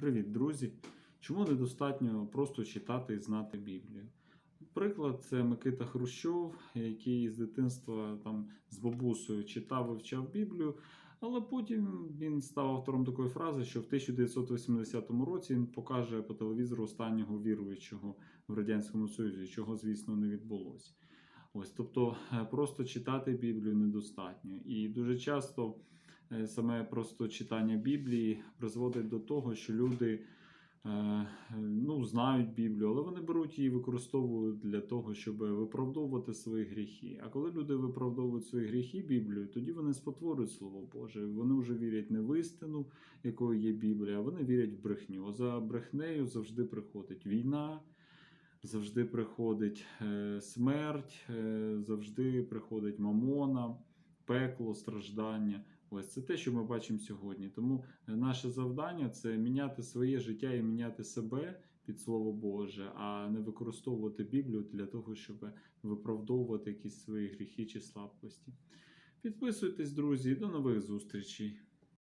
Привіт, друзі! Чому недостатньо просто читати і знати Біблію? Приклад це Микита Хрущов, який з дитинства там з бабусею читав, вивчав Біблію, але потім він став автором такої фрази, що в 1980 році він покаже по телевізору останнього віруючого в Радянському Союзі, чого, звісно, не відбулося. Ось, тобто, е, просто читати Біблію недостатньо. І дуже часто саме просто читання Біблії призводить до того, що люди е, ну, знають Біблію, але вони беруть її і використовують для того, щоб виправдовувати свої гріхи. А коли люди виправдовують свої гріхи Біблією, тоді вони спотворюють Слово Боже. Вони вже вірять не в істину, якою є Біблія, а вони вірять в брехню. А За брехнею завжди приходить війна. Завжди приходить е, смерть, е, завжди приходить мамона, пекло, страждання. Ось це те, що ми бачимо сьогодні. Тому е, наше завдання це міняти своє життя і міняти себе під Слово Боже, а не використовувати Біблію для того, щоб виправдовувати якісь свої гріхи чи слабкості. Підписуйтесь, друзі, до нових зустрічей.